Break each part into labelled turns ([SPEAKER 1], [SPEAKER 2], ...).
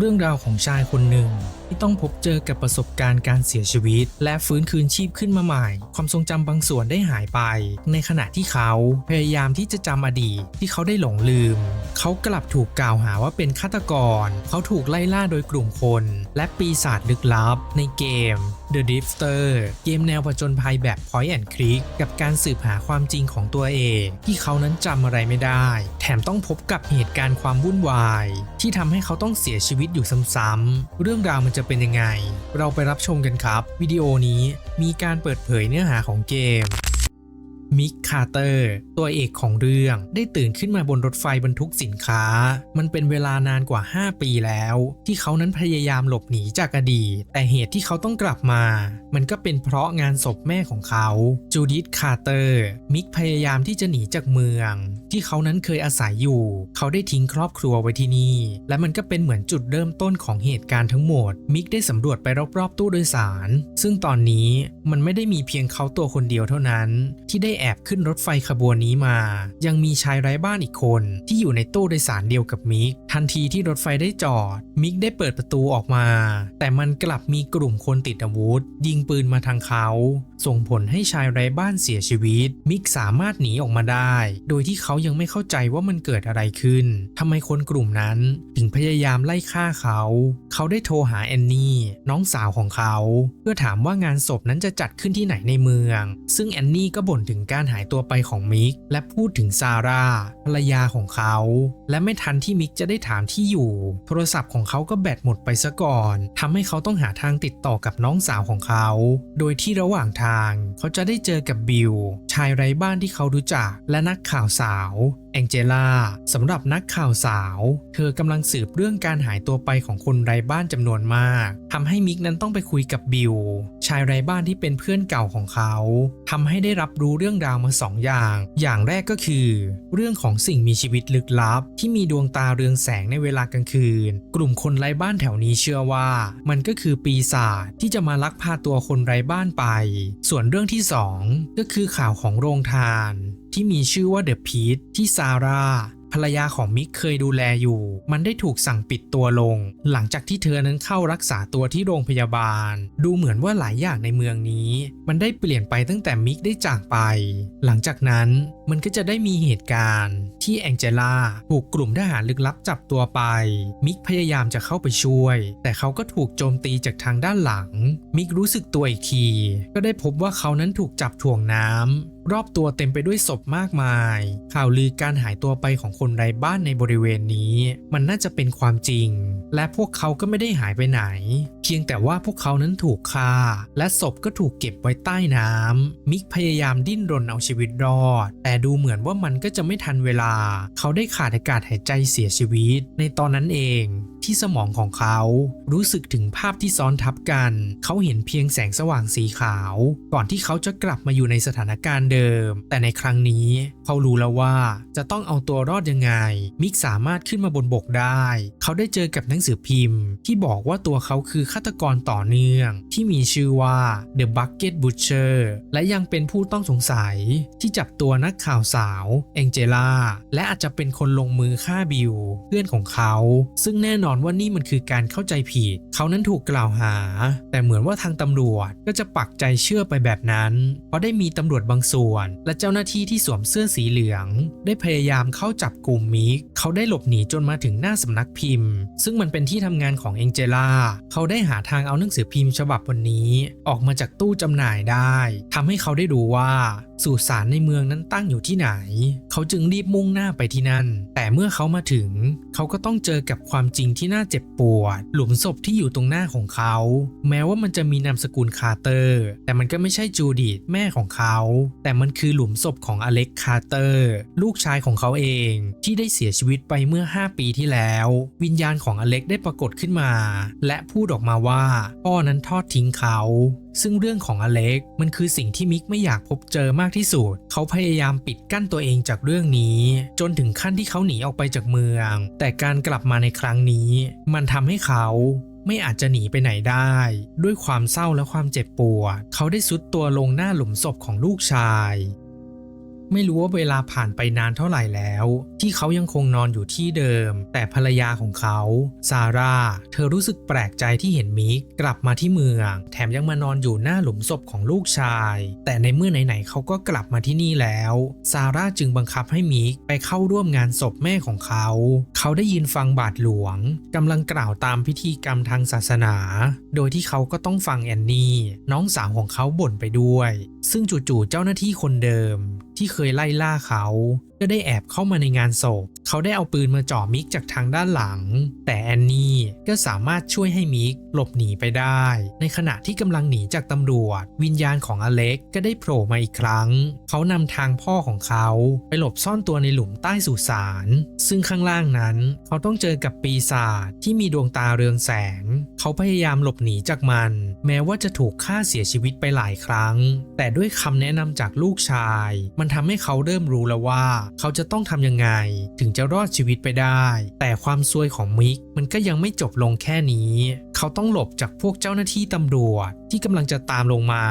[SPEAKER 1] เรื่องราวของชายคนหนึ่งที่ต้องพบเจอกับประสบการณ์การเสียชีวิต และฟื้นคืนชีพขึ้นมาใหม่ ความทรงจำบางส่วนได้หายไป ในขณะที่เขาพยายามที่จะจำอดีตที่เขาได้หลงลืม เขากลับถูกกล่าวหาว่าเป็นฆาตกร เขาถูกไล่ล่าโดยกลุ่มคน และปีศาจลึกลับในเกม The Drifter เกมแนวผจญภัยแบบ Point and Click กับการสืบหาความจริงของตัวเอง ที่เขานั้นจำอะไรไม่ได้ แถมต้องพบกับเหตุการณ์ความวุ่นวาย ที่ทำให้เขาต้องเสียชีวิตอยู่ซ้ำๆเรื่องราวมันจะเป็นยังไง เราไปรับชมกันครับ วิดีโอนี้มีการเปิดเผยเนื้อหาของเกม มิกคาร์เตอร์ ตัวเอกของเรื่องได้ตื่นขึ้นมาบนรถไฟบรรทุกสินค้า มันเป็นเวลานานกว่า 5 ปีแล้ว ที่เขานั้นพยายามหลบหนีจากอดีต แต่เหตุที่เขาต้องกลับมา มันก็เป็นเพราะงานศพแม่ของเขาจูดิธคาร์เตอร์มิกพยายามที่จะหนีจากเมือง ที่เขานั้นเคยอาศัยอยู่ เขาได้ทิ้งครอบครัวไว้ที่นี่ และมันก็เป็นเหมือนจุดเริ่มต้นของเหตุการณ์ทั้งหมด มิกได้สำรวจไปรอบๆตู้โดยสาร ซึ่งตอนนี้มันไม่ได้มีเพียงเขาตัวคนเดียวเท่านั้น ที่ได้แอบขึ้นรถไฟขบวนนี้มา ยังมีชายไร้บ้านอีกคนที่อยู่ในตู้โดยสารเดียวกับมิก ทันทีที่รถไฟได้จอด มิกได้เปิดประตูออกมา แต่มันกลับมีกลุ่มคนติดอาวุธ ยิงปืนมาทางเขา ส่งผลให้ชายไร้บ้านเสียชีวิต มิกสามารถหนีออกมาได้ โดยที่เขายังไม่เข้าใจว่ามันเกิดอะไรขึ้นทำไมคนกลุ่มนั้นถึงพยายามไล่ฆ่าเขา เขาได้โทรหาแอนนี่น้องสาวของเขา เพื่อถามว่างานศพนั้นจะจัดขึ้นที่ไหนในเมือง ซึ่งแอนนี่ก็บ่นถึงการหายตัวไปของมิก และพูดถึงซาร่าภรรยาของเขา และไม่ทันที่มิกจะได้ถามที่อยู่ โทรศัพท์ของเขาก็แบตหมดไปซะก่อนทำให้เขาต้องหาทางติดต่อกับน้องสาวของเขา โดยที่ระหว่างทาง เขาจะได้เจอกับบิลชายไร้บ้านที่เขารู้จักและนักข่าวสาว องเจล่าสำหรับนักข่าวสาว เธอกำลังสืบเรื่องการหายตัวไปของคนไร้บ้านจำนวนมากทำให้มิกนั้นต้องไปคุยกับบิลชายไร้บ้านที่เป็นเพื่อนเก่าของเขาทำให้ได้รับรู้เรื่องราวมาสองอย่าง อย่างแรกก็คือ เรื่องของสิ่งมีชีวิตลึกลับ ที่มีดวงตาเรืองแสงในเวลากลางคืน กลุ่มคนไร้บ้านแถวนี้เชื่อว่า มันก็คือปีศาจที่จะมาลักพาตัวคนไร้บ้านไป ส่วนเรื่องที่สองก็คือข่าวของโรงทานที่มีชื่อว่าเดอะพีทที่ซาร่าภรรยาของมิกเคยดูแลอยู่ มันได้ถูกสั่งปิดตัวลง หลังจากที่เธอนั้นเข้ารักษาตัวที่โรงพยาบาล ดูเหมือนว่าหลายอย่างในเมืองนี้ มันได้เปลี่ยนไปตั้งแต่มิกได้จากไป หลังจากนั้น มันก็จะได้มีเหตุการณ์ที่แองเจล่าถูกกลุ่มทหารลึกลับจับตัวไป มิกพยายามจะเข้าไปช่วย แต่เขาก็ถูกโจมตีจากทางด้านหลัง มิกรู้สึกตัวอีกที ก็ได้พบว่าเขานั้นถูกจับถ่วงน้ำรอบตัวเต็มไปด้วยศพมากมาย ข่าวลือการหายตัวไปของคนไร้บ้านในบริเวณนี้ มันน่าจะเป็นความจริง และพวกเขาก็ไม่ได้หายไปไหน เพียงแต่ว่าพวกเขานั้นถูกฆ่า และศพก็ถูกเก็บไว้ใต้น้ำมิกพยายามดิ้นรนเอาชีวิตรอด แต่ดูเหมือนว่ามันก็จะไม่ทันเวลา เขาได้ขาดอากาศหายใจเสียชีวิต ในตอนนั้นเองที่สมองของเขา รู้สึกถึงภาพที่ซ้อนทับกัน เขาเห็นเพียงแสงสว่างสีขาว ก่อนที่เขาจะกลับมาอยู่ในสถานการณ์เดิม แต่ในครั้งนี้ เขารู้แล้วว่าจะต้องเอาตัวรอดยังไง มิกสามารถขึ้นมาบนบกได้ เขาได้เจอกับหนังสือพิมพ์ ที่บอกว่าตัวเขาคือฆาตกรต่อเนื่อง ที่มีชื่อว่า The Bucket Butcher และยังเป็นผู้ต้องสงสัยที่จับตัวนักขาวสาวแองเจล่าและอาจจะเป็นคนลงมือฆ่าบิลเพื่อนของเขา ซึ่งแน่นอนว่านี่มันคือการเข้าใจผิด เขานั้นถูกกล่าวหา แต่เหมือนว่าทางตำรวจก็จะปักใจเชื่อไปแบบนั้น เพราะได้มีตำรวจบางส่วน และเจ้าหน้าที่ที่สวมเสื้อสีเหลือง ได้พยายามเข้าจับกลุ่มมิก เขาได้หลบหนีจนมาถึงหน้าสำนักพิมพ์ ซึ่งมันเป็นที่ทำงานของเองเจล่าเขาได้หาทางเอาหนังสือพิมพ์ฉบับวันนี้ ออกมาจากตู้จำหน่ายได้ทำให้เขาได้รู้ว่าสุสานในเมืองนั้นตั้งอยู่ที่ไหน เขาจึงรีบมุ่งหน้าไปที่นั่น แต่เมื่อเขามาถึง เขาก็ต้องเจอกับความจริงที่น่าเจ็บปวด หลุมศพที่อยู่ตรงหน้าของเขา แม้ว่ามันจะมีนามสกุลคาร์เตอร์ แต่มันก็ไม่ใช่จูดิตแม่ของเขา แต่มันคือหลุมศพของอเล็กคาร์เตอร์ ลูกชายของเขาเองที่ได้เสียชีวิตไปเมื่อ 5 ปีที่แล้ว วิญญาณของอเล็กได้ปรากฏขึ้นมา และพูดออกมาว่าพ่อนั้นทอดทิ้งเขา ซึ่งเรื่องของอเล็กมันคือสิ่งที่มิกไม่อยากพบเจอมากที่สุด เขาพยายามปิดกั้นตัวเองจากเรื่องนี้ จนถึงขั้นที่เขาหนีออกไปจากเมือง แต่การกลับมาในครั้งนี้ มันทำให้เขาไม่อาจจะหนีไปไหนได้ ด้วยความเศร้าและความเจ็บปวด เขาได้ซุดตัวลงหน้าหลุมศพของลูกชาย ไม่รู้ว่าเวลาผ่านไปนานเท่าไหร่แล้ว ที่เขายังคงนอนอยู่ที่เดิม แต่ภรรยาของเขาซาร่าเธอรู้สึกแปลกใจที่เห็นมิกกลับมาที่เมือง แถมยังมานอนอยู่หน้าหลุมศพของลูกชาย แต่ในเมื่อไหนๆเขาก็กลับมาที่นี่แล้วซาร่าจึงบังคับให้มิกไปเข้าร่วมงานศพแม่ของเขา เขาได้ยินฟังบาทหลวงกำลังกล่าวตามพิธีกรรมทางศาสนา โดยที่เขาก็ต้องฟังแอนนี่น้องสาวของเขาบ่นไปด้วย ซึ่งจู่ๆเจ้าหน้าที่คนเดิม ที่เคยไล่ล่าเขา ก็ได้แอบเข้ามาในงานศพ เขาได้เอาปืนมาจ่อมิกจากทางด้านหลัง แต่แอนนี่ก็สามารถช่วยให้มิกหลบหนีไปได้ ในขณะที่กำลังหนีจากตำรวจ วิญญาณของอเล็กก็ได้โผล่มาอีกครั้ง เขานำทางพ่อของเขา ไปหลบซ่อนตัวในหลุมใต้สุสาน ซึ่งข้างล่างนั้น เขาต้องเจอกับปีศาจที่มีดวงตาเรืองแสง เขาพยายามหลบหนีจากมัน แม้ว่าจะถูกฆ่าเสียชีวิตไปหลายครั้ง แต่ด้วยคำแนะนำจากลูกชาย มันทำให้เขาเริ่มรู้แล้วว่าเขาจะต้องทำยังไง ถึงจะรอดชีวิตไปได้ แต่ความซวยของมิกมันก็ยังไม่จบลงแค่นี้ เขาต้องหลบจากพวกเจ้าหน้าที่ตำรวจที่กำลังจะตามลงมา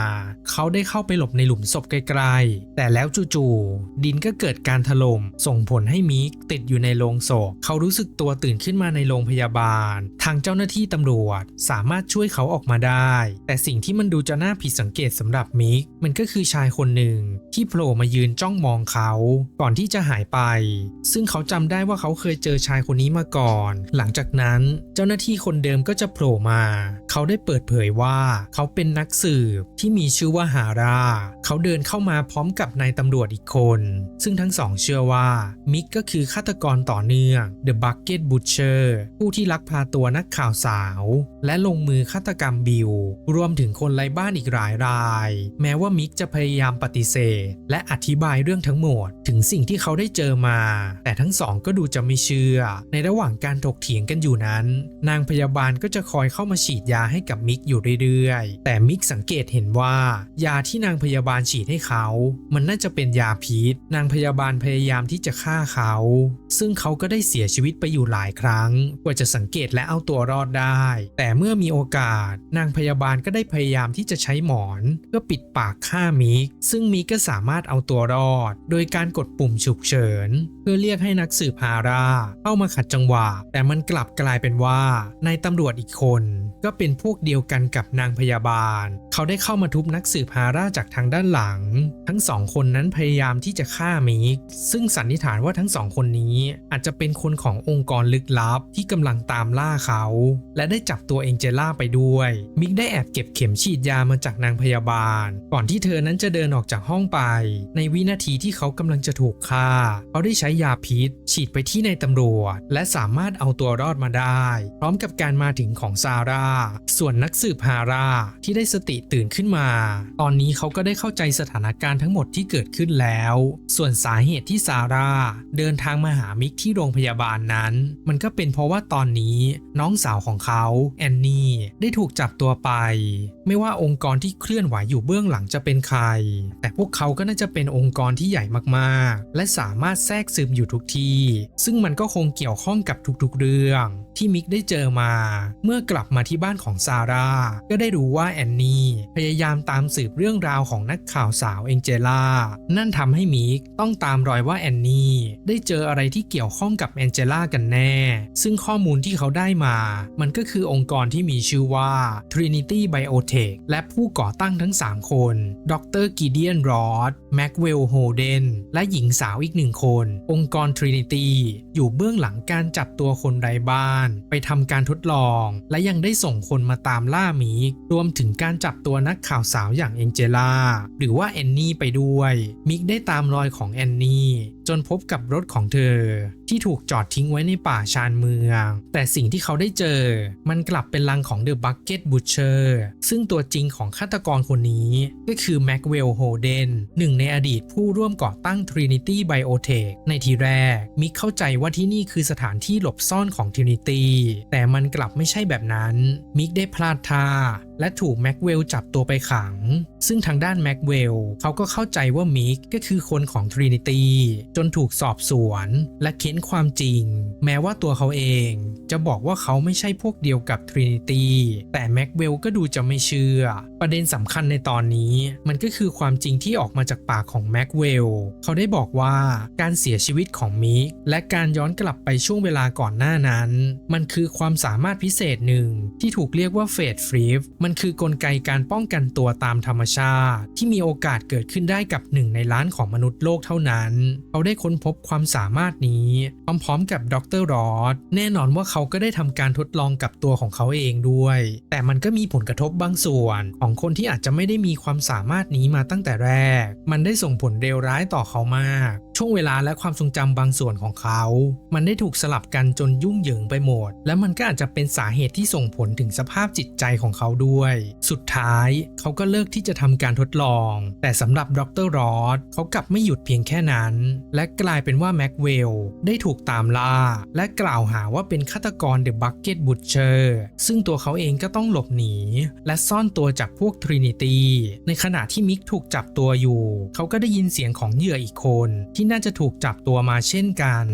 [SPEAKER 1] เขาได้เข้าไปหลบในหลุมศพไกลๆ แต่แล้วจู่ๆดินก็เกิดการถล่มส่งผลให้มิกติดอยู่ในโรงศพ เขารู้สึกตัวตื่นขึ้นมาในโรงพยาบาล ทางเจ้าหน้าที่ตำรวจสามารถช่วยเขาออกมาได้ แต่สิ่งที่มันดูจะน่าผิดสังเกตสำหรับมิกมันก็คือชายคนหนึ่งที่โผล่มายืนจ้องมองเขา ก่อนที่จะหายไป ซึ่งเขาจำได้ว่าเขาเคยเจอชายคนนี้มาก่อน หลังจากนั้นเจ้าหน้าที่คนเดิมก็จะโผล่มา เขาได้เปิดเผยว่า เขาเป็นนักสืบที่มีชื่อว่าฮารา เขาเดินเข้ามาพร้อมกับนายตำรวจอีกคน ซึ่งทั้งสองเชื่อว่า มิกก็คือฆาตกรต่อเนื่อง The Bucket Butcher ผู้ที่ลักพาตัวนักข่าวสาว และลงมือฆาตกรรมบิล รวมถึงคนไร้บ้านอีกหลายราย แม้ว่ามิกจะพยายามปฏิเสธ และอธิบายเรื่องทั้งหมด ถึงสิ่งที่เขาได้เจอมา แต่ทั้งสองก็ดูจะไม่เชื่อ ในระหว่างการถกเถียงกันอยู่นั้น นางพยาบาลก็จะคอยเข้ามาฉีดยาให้กับมิกอยู่เรื่อยๆ แต่มิกสังเกตเห็นว่า ยาที่นางพยาบาลฉีดให้เขา มันน่าจะเป็นยาพิษ นางพยาบาลพยายามที่จะฆ่าเขา ซึ่งเขาก็ได้เสียชีวิตไปอยู่หลายครั้ง กว่าจะสังเกตและเอาตัวรอดได้ แต่เมื่อมีโอกาส นางพยาบาลก็ได้พยายามที่จะใช้หมอน เพื่อปิดปากฆ่ามิก ซึ่งมิกก็สามารถเอาตัวรอด โดยการกดปุ่มฉุกเฉิน เพื่อเรียกให้นักสืบฮาราเข้ามาขัดจังหวะ แต่มันกลับกลายเป็นว่านายตำรวจอีกคนก็เป็นพวกเดียวกันกับนางพยาบาล เขาได้เข้ามาทุบนักสืบฮาร่าจากทางด้านหลัง ทั้งสองคนนั้นพยายามที่จะฆ่ามิก ซึ่งสันนิษฐานว่าทั้งสองคนนี้อาจจะเป็นคนขององค์กรลึกลับที่กำลังตามล่าเขา และได้จับตัวเองเจล่าไปด้วย มิกได้แอบเก็บเข็มฉีดยามาจากนางพยาบาล ก่อนที่เธอนั้นจะเดินออกจากห้องไป ในวินาทีที่เขากำลังจะถูกฆ่า เขาได้ใช้ยาพิษ ฉีดไปที่ในายตำรวจ และสามารถเอาตัวรอดมาได้ พร้อมกับการมาถึงของซาร่า ส่วนนักสืบฮาร่าที่ได้สติตื่นขึ้นมา ตอนนี้เขาก็ได้เข้าใจสถานการณ์ทั้งหมดที่เกิดขึ้นแล้ว ส่วนสาเหตุที่ซาร่าเดินทางมาหามิกที่โรงพยาบาลนั้น มันก็เป็นเพราะว่าตอนนี้น้องสาวของเขาแอนนี่ได้ถูกจับตัวไป ไม่ว่าองค์กรที่เคลื่อนไหวอยู่เบื้องหลังจะเป็นใคร แต่พวกเขาก็น่าจะเป็นองค์กรที่ใหญ่มากๆ และสามารถแทรกซึมอยู่ทุกที่ ซึ่งมันก็คงเกี่ยวข้องกับทุกๆเรื่อง ที่มิกได้เจอมา เมื่อกลับมาที่บ้านของซาร่าก็ได้รู้ว่าแอนนี่พยายามตามสืบเรื่องราวของนักข่าวสาวเองเจล่านั่นทำให้มิกต้องตามรอยว่าแอนนี่ได้เจออะไรที่เกี่ยวข้องกับแองเจล่ากันแน่ ซึ่งข้อมูลที่เขาได้มา มันก็คือองค์กรที่มีชื่อว่า Trinity Biotech และผู้ก่อตั้งทั้ง 3 คน ดรกิเดียนรอดแม็กเวลโฮเดนและหญิงสาวอีกหนึ่งคน องค์กร Trinity อยู่เบื้องหลังการจับตัวคนไร้บ้าน ไปทำการทดลอง และยังได้ส่งคนมาตามล่ามิกรวมถึงการจับตัวนักข่าวสาวอย่างเอ็งเจล่าหรือว่าแอนนี่ไปด้วย มิกได้ตามรอยของแอนนี่ จนพบกับรถของเธอ ที่ถูกจอดทิ้งไว้ในป่าชานเมือง แต่สิ่งที่เขาได้เจอ มันกลับเป็นลังของเดอะบักเก็ตบูเชอร์ซึ่งตัวจริงของฆาตกรคนนี้ ก็คือแม็กเวลโฮเดนหนึ่งในอดีตผู้ร่วมก่อตั้ง Trinity Biotech ในทีแรก มิกเข้าใจว่าที่นี่คือสถานที่หลบซ่อนของ Trinity แต่มันกลับไม่ใช่แบบนั้น มิกได้พลาดท่า และถูกแม็กเวลจับตัวไปขัง ซึ่งทางด้านแม็กเวลเขาก็เข้าใจว่ามิกก็คือคนของทรินิตี้จนถูกสอบสวนและเค้นความจริง แม้ว่าตัวเขาเอง จะบอกว่าเขาไม่ใช่พวกเดียวกับทรินิตี้แต่แม็กเวลก็ดูจะไม่เชื่อ ประเด็นสำคัญในตอนนี้ มันก็คือความจริงที่ออกมาจากปากของแม็กเวลเขาได้บอกว่าการเสียชีวิตของมิกและการย้อนกลับไปช่วงเวลาก่อนหน้านั้น มันคือความสามารถพิเศษหนึ่งที่ถูกเรียกว่าเฟดฟรีฟมันคือกลไกการป้องกันตัวตามธรรมชาติ ที่มีโอกาสเกิดขึ้นได้กับหนึ่งในล้านของมนุษย์โลกเท่านั้น เขาได้ค้นพบความสามารถนี้ พร้อมๆกับดรรอดแน่นอนว่าเขาก็ได้ทำการทดลองกับตัวของเขาเองด้วย แต่มันก็มีผลกระทบบางส่วน ของคนที่อาจจะไม่ได้มีความสามารถนี้มาตั้งแต่แรก มันได้ส่งผลเลวร้ายต่อเขามาก ช่วงเวลาและความทรงจำบางส่วนของเขา มันได้ถูกสลับกันจนยุ่งเหยิงไปหมด และมันก็อาจจะเป็นสาเหตุที่ส่งผลถึงสภาพจิตใจของเขาด้วย สุดท้ายเขาก็เลิกที่จะทำการทดลอง แต่สำหรับดรรอดเขากลับไม่หยุดเพียงแค่นั้น และกลายเป็นว่าแม็กเวลได้ถูกตามล่า และกล่าวหาว่าเป็นฆาตกรเดอะบักเก็ตบุ t เชอร์ซึ่งตัวเขาเองก็ต้องหลบหนี และซ่อนตัวจากพวกทรินิตี้ในขณะที่มิกถูกจับตัวอยู่ เขาก็ได้ยินเสียงของเหยื่ออีกคนที่น่าจะถูกจับตัวมาเช่นกัน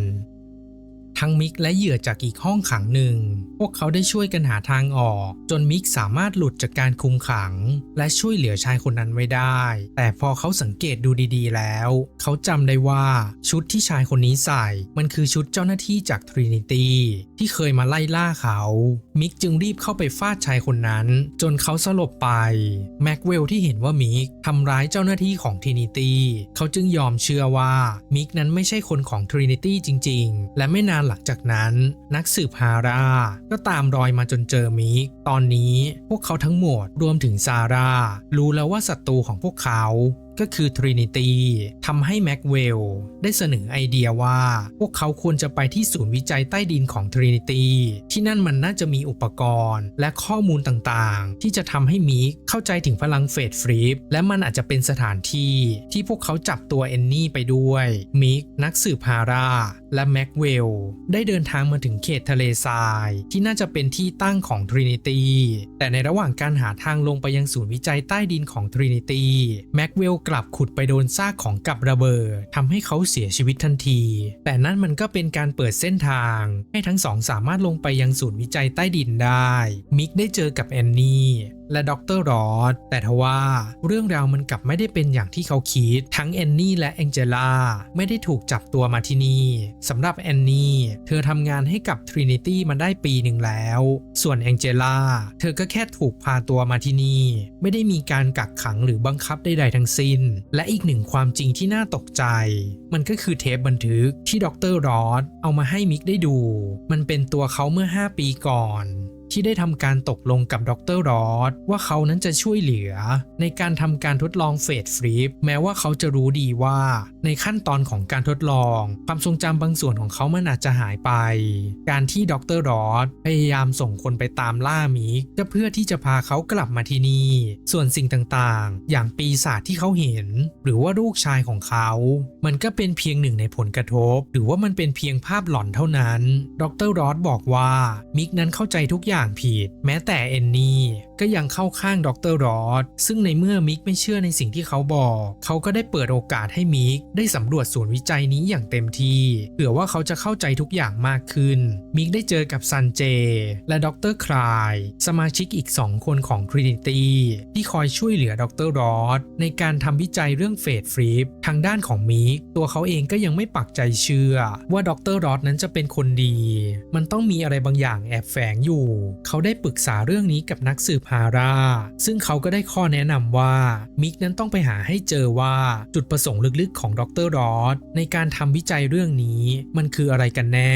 [SPEAKER 1] ทั้งมิกและเหยื่อจากอีกห้องขังหนึ่ง พวกเขาได้ช่วยกันหาทางออก จนมิกสามารถหลุดจากการคุมขัง และช่วยเหลือชายคนนั้นไว้ได้ แต่พอเขาสังเกตดูดีๆ แล้ว เขาจำได้ว่าชุดที่ชายคนนี้ใส่ มันคือชุดเจ้าหน้าที่จากทรินิตี้ที่เคยมาไล่ล่าเขา มิกจึงรีบเข้าไปฟาดชายคนนั้น จนเขาสลบไป แม็กเวลที่เห็นว่ามิกทำร้ายเจ้าหน้าที่ของทรินิตี้เขาจึงยอมเชื่อว่ามิกนั้นไม่ใช่คนของทรินิตี้จริง ๆ และไม่นานหลังจากนั้น นักสืบฮาร่าก็ตามรอยมาจนเจอมิก ตอนนี้พวกเขาทั้งหมดรวมถึงซาร่ารู้แล้วว่าศัตรูของพวกเขา ก็คือ Trinity ทำให้แม็กเวลได้เสนอไอเดียว่า พวกเขาควรจะไปที่ศูนย์วิจัยใต้ดินของ Trinity ที่นั่นมันน่าจะมีอุปกรณ์ และข้อมูลต่างๆ ที่จะทำให้มิกเข้าใจถึงพลังเฟดฟรีฟและมันอาจจะเป็นสถานที่ที่พวกเขาจับตัวเอนนี่ไปด้วยมิกนักสืบฮาราและแม็กเวลได้เดินทางมาถึงเขตทะเลทราย ที่น่าจะเป็นที่ตั้งของ Trinity แต่ในระหว่างการหาทางลงไปยังศูนย์วิจัยใต้ดินของ Trinity แม็กเวลกลับขุดไปโดนซากของกับระเบิดทำให้เขาเสียชีวิตทันที แต่นั่นมันก็เป็นการเปิดเส้นทาง ให้ทั้งสองสามารถลงไปยังศูนย์วิจัยใต้ดินได้ มิกได้เจอกับแอนนี่ และดรรอดแต่ทว่าเรื่องราวมันกลับไม่ได้เป็นอย่างที่เขาคิด ทั้งแอนนี่และแองเจล่าไม่ได้ถูกจับตัวมาที่นี่สำหรับแอนนี่เธอทำงานให้กับ Trinity มาได้ปีหนึ่งแล้ว ส่วนแองเจล่าเธอก็แค่ถูกพาตัวมาที่นี่ ไม่ได้มีการกักขังหรือบังคับใดๆทั้งสิ้น และอีกหนึ่งความจริงที่น่าตกใจ มันก็คือเทปบันทึกที่ดรรอดเอามาให้มิกได้ดู มันเป็นตัวเขาเมื่อ 5 ปีก่อน ที่ได้ทำการตกลงกับดรรอดว่าเขานั้นจะช่วยเหลือ ในการทำการทดลองเฟดฟรีฟแม้ว่าเขาจะรู้ดีว่า ในขั้นตอนของการทดลอง ความทรงจำบางส่วนของเขามันอาจจะหายไป การที่ดรรอดพยายามส่งคนไปตามล่ามิกก็เพื่อที่จะพาเขากลับมาที่นี่ ส่วนสิ่งต่างๆ อย่างปีศาจที่เขาเห็น หรือว่าลูกชายของเขา มันก็เป็นเพียงหนึ่งในผลกระทบ หรือว่ามันเป็นเพียงภาพหลอนเท่านั้น ดรรอดบอกว่ามิกนั้นเข้าใจทุกอย่างางผิด แม้แต่เอนนี่ก็ยังเข้าข้างดรรอดซึ่งในเมื่อมิกไม่เชื่อในสิ่งที่เขาบอก เขาก็ได้เปิดโอกาสให้มิกได้สำรวจศูนย์วิจัยนี้อย่างเต็มที่เผื่อว่าเขาจะเข้าใจทุกอย่างมากขึ้น มิกได้เจอกับซันเจ และดรคลาย สมาชิกอีก 2 คนของ Trinity ที่คอยช่วยเหลือดรรอดในการทำวิจัยเรื่องเฟดฟรีฟทางด้านของมิกตัวเขาเองก็ยังไม่ปักใจเชื่อ ว่าดรรอดนั้นจะเป็นคนดี มันต้องมีอะไรบางอย่างแอบแฝงอยู่ เขาได้ปรึกษาเรื่องนี้กับนักสืบฮาร่า ซึ่งเขาก็ได้ข้อแนะนำว่า มิกนั้นต้องไปหาให้เจอว่าจุดประสงค์ลึกๆของดรรอดในการทำวิจัยเรื่องนี้มันคืออะไรกันแน่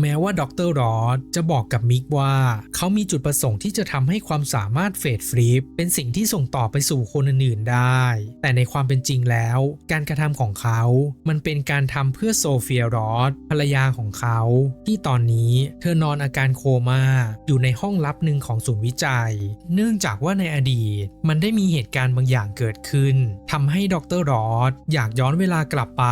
[SPEAKER 1] แม้ว่าดรรอดจะบอกกับมิกว่า เขามีจุดประสงค์ที่จะทำให้ความสามารถเฟดฟรีฟเป็นสิ่งที่ส่งต่อไปสู่คนอื่นๆได้ แต่ในความเป็นจริงแล้ว การกระทำของเขา มันเป็นการทำเพื่อโซเฟียรอดภรรยาของเขา ที่ตอนนี้เธอนอนอาการโคม่าอยู่ในห้องลับหนึ่งของศูนย์วิจัยเนื่องจากว่าในอดีต มันได้มีเหตุการณ์บางอย่างเกิดขึ้นทำให้ดรรอสอยากย้อนเวลากลับไป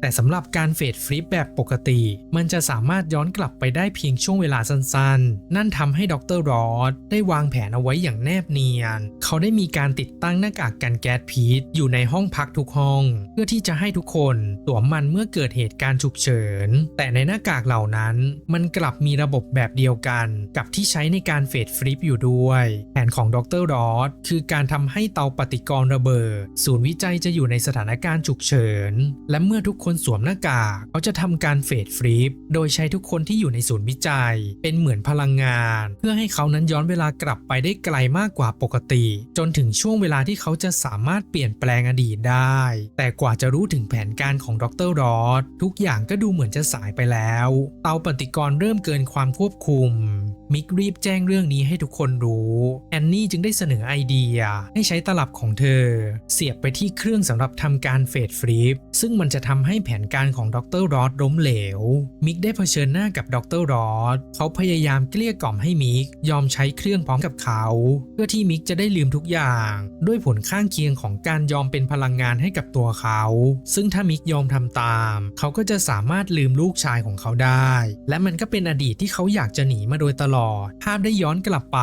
[SPEAKER 1] แต่สำหรับการเฟดฟลิปแบบปกติ มันจะสามารถย้อนกลับไปได้เพียงช่วงเวลาสั้นๆ นั่นทำให้ดรรอสได้วางแผนเอาไว้อย่างแนบเนียน เขาได้มีการติดตั้งหน้ากากกันแก๊สพิษอยู่ในห้องพักทุกห้อง เพื่อที่จะให้ทุกคนสวมมันเมื่อเกิดเหตุการณ์ฉุกเฉิน แต่ในหน้ากากเหล่านั้น มันกลับมีระบบแบบเดียวกัน กับที่ใช้ในการเฟดฟลิปอยู่ด้วยแผนของดรรอสคือการทำให้เตาปฏิกรณ์ระเบิด ศูนย์วิจัยจะอยู่ในสถานการณ์ฉุกเฉิน และเมื่อทุกคนสวมหน้ากากเขาจะทำการเฟดฟลิปโดยใช้ทุกคนที่อยู่ในศูนย์วิจัย เป็นเหมือนพลังงาน เพื่อให้เขานั้นย้อนเวลากลับไปได้ไกลมากกว่าปกติ จนถึงช่วงเวลาที่เขาจะสามารถเปลี่ยนแปลงอดีตได้ แต่กว่าจะรู้ถึงแผนการของดรรอสทุกอย่างก็ดูเหมือนจะสายไปแล้ว เตาปฏิกรณ์เริ่มเกินความควบคุม มิกรีบแจ้งเรื่องนี้ให้ทุกคนรู้แอนนี่จึงได้เสนอไอเดียให้ใช้ตลับของเธอ เสียบไปที่เครื่องสำหรับทำการเฟดฟลิปซึ่งมันจะทำให้แผนการของดรรอสล้มเหลว มิกได้เผชิญหน้ากับดรรอสเขาพยายามเกลี้ยกล่อมให้มิกยอมใช้เครื่องพร้อมกับเขา เพื่อที่มิกจะได้ลืมทุกอย่าง ด้วยผลข้างเคียงของการยอมเป็นพลังงานให้กับตัวเขา ซึ่งถ้ามิกยอมทำตาม เขาก็จะสามารถลืมลูกชายของเขาได้ และมันก็เป็นอดีตที่เขาอยากจะหนีมาโดยตลอด ภาพได้ย้อนกลับไป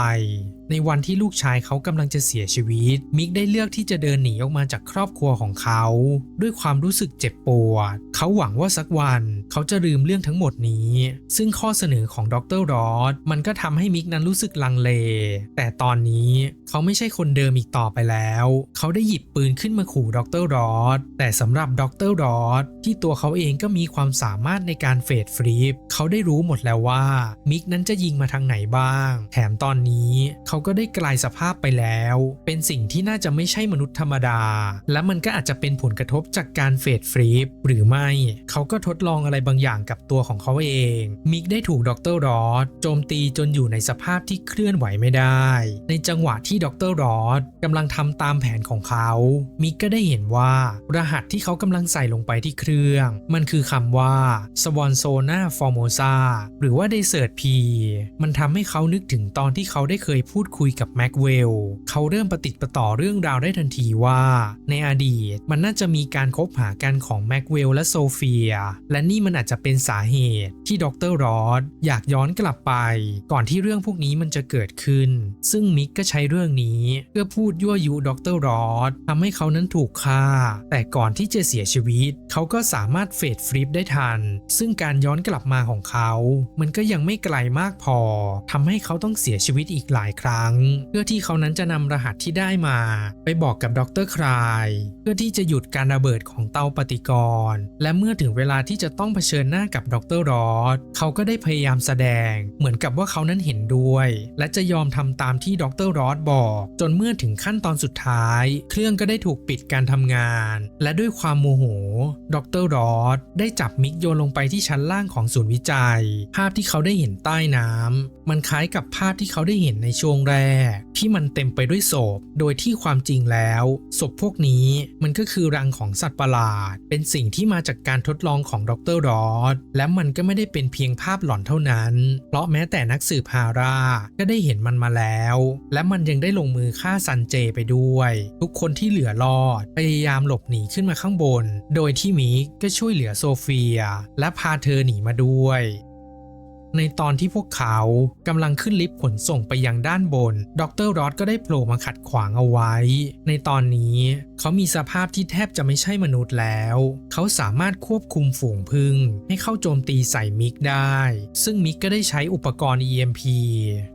[SPEAKER 1] ในวันที่ลูกชายเขากำลังจะเสียชีวิต มิกได้เลือกที่จะเดินหนีออกมาจากครอบครัวของเขา ด้วยความรู้สึกเจ็บปวด เขาหวังว่าสักวันเขาจะลืมเรื่องทั้งหมดนี้ ซึ่งข้อเสนอของดรรอสมันก็ทำให้มิกนั้นรู้สึกลังเล แต่ตอนนี้เขาไม่ใช่คนเดิมอีกต่อไปแล้ว เขาได้หยิบปืนขึ้นมาขู่ดรรอสแต่สำหรับดรรอสที่ตัวเขาเองก็มีความสามารถในการเฟดฟลิปเขาได้รู้หมดแล้วว่ามิกนั้นจะยิงมาทางไหนบ้าง แถมตอนนี้เขาก็ได้กลายสภาพไปแล้ว เป็นสิ่งที่น่าจะไม่ใช่มนุษย์ธรรมดา และมันก็อาจจะเป็นผลกระทบจากการเฟดฟลิปหรือไม่ เขาก็ทดลองอะไรบางอย่างกับตัวของเขาเอง มิกได้ถูกดรรอสโจมตีจนอยู่ในสภาพที่เคลื่อนไหวไม่ได้ ในจังหวะที่ดรรอสกำลังทำตามแผนของเขา มิกก็ได้เห็นว่า รหัสที่เขากำลังใส่ลงไปที่เครื่อง มันคือคำว่า s w a n s o n a Formosa หรือว่า Desert P มันทำให้เขานึกถึงตอนที่เขาได้เคยพูดูดคุยกับแม็กเวลเขาเริ่มประติดประต่อเรื่องราวได้ทันทีว่า ในอดีตมันน่าจะมีการคบหากันของแม็กเวลและโซเฟีย และนี่มันอาจจะเป็นสาเหตุที่ดรรอสอยากย้อนกลับไป ก่อนที่เรื่องพวกนี้มันจะเกิดขึ้น ซึ่งมิกก็ใช้เรื่องนี้เพื่อพูดยั่วยุดรรอสทำให้เขานั้นถูกฆ่า แต่ก่อนที่จะเสียชีวิต เขาก็สามารถเฟดฟลิปได้ทัน ซึ่งการย้อนกลับมาของเขา มันก็ยังไม่ไกลมากพอทำให้เขาต้องเสียชีวิตอีกหลายครั้งเพื่อที่เขานั้นจะนำรหัสที่ได้มา ไปบอกกับดรคลายเพื่อที่จะหยุดการระเบิดของเตาปฏิกรณ์และเมื่อถึงเวลาที่จะต้องเผชิญหน้ากับดรรอสเขาก็ได้พยายามแสดง เหมือนกับว่าเขานั้นเห็นด้วย และจะยอมทำตามที่ดรรอสบอก จนเมื่อถึงขั้นตอนสุดท้าย เครื่องก็ได้ถูกปิดการทำงาน และด้วยความโมโห ดรรอสได้จับมิกโยนลงไปที่ชั้นล่างของศูนย์วิจัย ภาพที่เขาได้เห็นใต้น้ำมันคล้ายกับภาพที่เขาได้เห็นในช่วงแรกที่มันเต็มไปด้วยศพ โดยที่ความจริงแล้วศพพวกนี้มันก็คือรังของสัตว์ประหลาด เป็นสิ่งที่มาจากการทดลองของดรรอสและมันก็ไม่ได้เป็นเพียงภาพหลอนเท่านั้น เพราะแม้แต่นักสืบฮาร่าก็ได้เห็นมันมาแล้ว และมันยังได้ลงมือฆ่าซันเจไปด้วย ทุกคนที่เหลือรอดพยายามหลบหนีขึ้นมาข้างบน โดยที่มิกก็ช่วยเหลือโซเฟีย และพาเธอหนีมาด้วย ในตอนที่พวกเขากำลังขึ้นลิฟต์ขนส่งไปยังด้านบน ดรรอสก็ได้โผล่มาขัดขวางเอาไว้ ในตอนนี้เขามีสภาพที่แทบจะไม่ใช่มนุษย์แล้ว เขาสามารถควบคุมฝูงพึ่ง ให้เข้าโจมตีใส่มิกได้ ซึ่งมิกก็ได้ใช้อุปกรณ์ EMP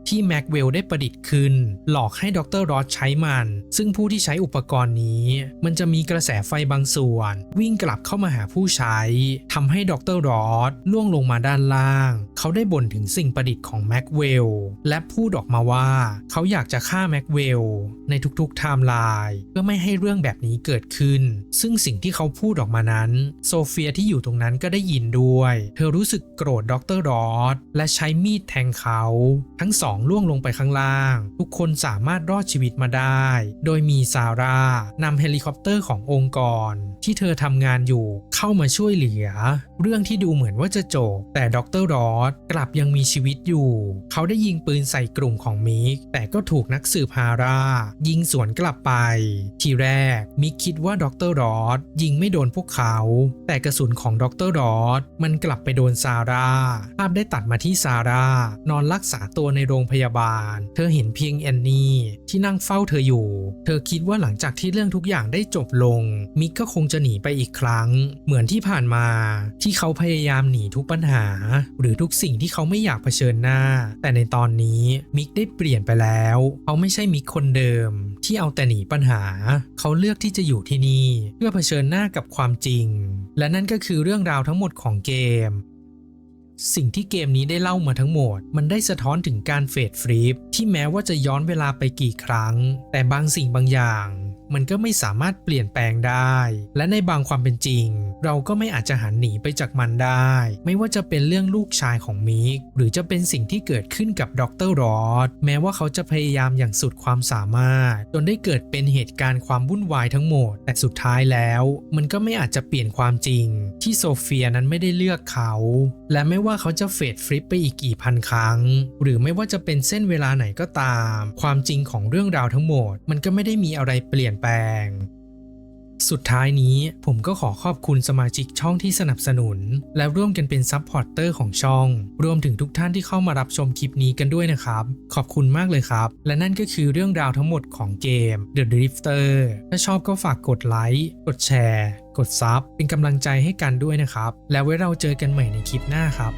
[SPEAKER 1] ที่แม็กเวลได้ประดิษฐ์ขึ้น หลอกให้ดรรอสใช้มัน ซึ่งผู้ที่ใช้อุปกรณ์นี้ มันจะมีกระแสไฟบางส่วน วิ่งกลับเข้ามาหาผู้ใช้ทำให้ดรรอสล่วงลงมาด้านล่าง เขาได้บ่นถึงสิ่งประดิษฐ์ของแม็กเวลและพูดออกมาว่าเขาอยากจะฆ่าแม็กเวลในทุกๆไทม์ไลน์เพื่อไม่ให้เรื่องแบบนี้เกิดขึ้น ซึ่งสิ่งที่เขาพูดออกมานั้น โซเฟียที่อยู่ตรงนั้นก็ได้ยินด้วย เธอรู้สึกโกรธดรรอสและใช้มีดแทงเขา ทั้งสองล่วงลงไปข้างล่าง ทุกคนสามารถรอดชีวิตมาได้ โดยมีซาร่านำเฮลิคอปเตอร์ขององค์กร ที่เธอทำงานอยู่เข้ามาช่วยเหลือ เรื่องที่ดูเหมือนว่าจะจบ แต่ดรรอสกลับยังมีชีวิตอยู่ เขาได้ยิงปืนใส่กลุ่มของมิก แต่ก็ถูกนักสืบฮาร่า ยิงสวนกลับไป ทีแรกมิกคิดว่าดรรอดยิงไม่โดนพวกเขา แต่กระสุนของดรรอดมันกลับไปโดนซาร่า ภาพได้ตัดมาที่ซาร่านอนรักษาตัวในโรงพยาบาล เธอเห็นเพียงแอนนี่ที่นั่งเฝ้าเธออยู่ เธอคิดว่าหลังจากที่เรื่องทุกอย่างได้จบลง มิกก็คงจะหนีไปอีกครั้งเหมือนที่ผ่านมาที่เขาพยายามหนีทุกปัญหา หรือทุกสิ่งที่เขาไม่อยากเผชิญหน้า แต่ในตอนนี้มิกได้เปลี่ยนไปแล้วเขาไม่ใช่มิกคนเดิม ที่เอาแต่หนีปัญหา เขาเลือกที่จะอยู่ที่นี่ เพื่อเผชิญหน้ากับความจริง และนั่นก็คือเรื่องราวทั้งหมดของเกมสิ่งที่เกมนี้ได้เล่ามาทั้งหมด มันได้สะท้อนถึงการเฟดฟรีปที่แม้ว่าจะย้อนเวลาไปกี่ครั้ง แต่บางสิ่งบางอย่าง มันก็ไม่สามารถเปลี่ยนแปลงได้ และในบางความเป็นจริง เราก็ไม่อาจจะหันหนีไปจากมันได้ ไม่ว่าจะเป็นเรื่องลูกชายของมิก หรือจะเป็นสิ่งที่เกิดขึ้นกับดรรอดแม้ว่าเขาจะพยายามอย่างสุดความสามารถ จนได้เกิดเป็นเหตุการณ์ความวุ่นวายทั้งหมด แต่สุดท้ายแล้ว มันก็ไม่อาจจะเปลี่ยนความจริง ที่โซเฟียนั้นไม่ได้เลือกเขาและไม่ว่าเขาจะเฟดฟลิปไปอีกกี่พันครั้ง หรือไม่ว่าจะเป็นเส้นเวลาไหนก็ตาม ความจริงของเรื่องราวทั้งหมด มันก็ไม่ได้มีอะไรเปลี่ยนแปลง สุดท้ายนี้ผมก็ขอขอบคุณสมาชิกช่องที่สนับสนุน และร่วมกันเป็นซัพพอร์เตอร์ของช่อง รวมถึงทุกท่านที่เข้ามารับชมคลิปนี้กันด้วยนะครับ ขอบคุณมากเลยครับ และนั่นก็คือเรื่องราวทั้งหมดของเกม The Drifter ถ้าชอบก็ฝากกดไลค์กดแชร์ กดซับเป็นกำลังใจให้กันด้วยนะครับ แล้วไว้เราเจอกันใหม่ในคลิปหน้าครับ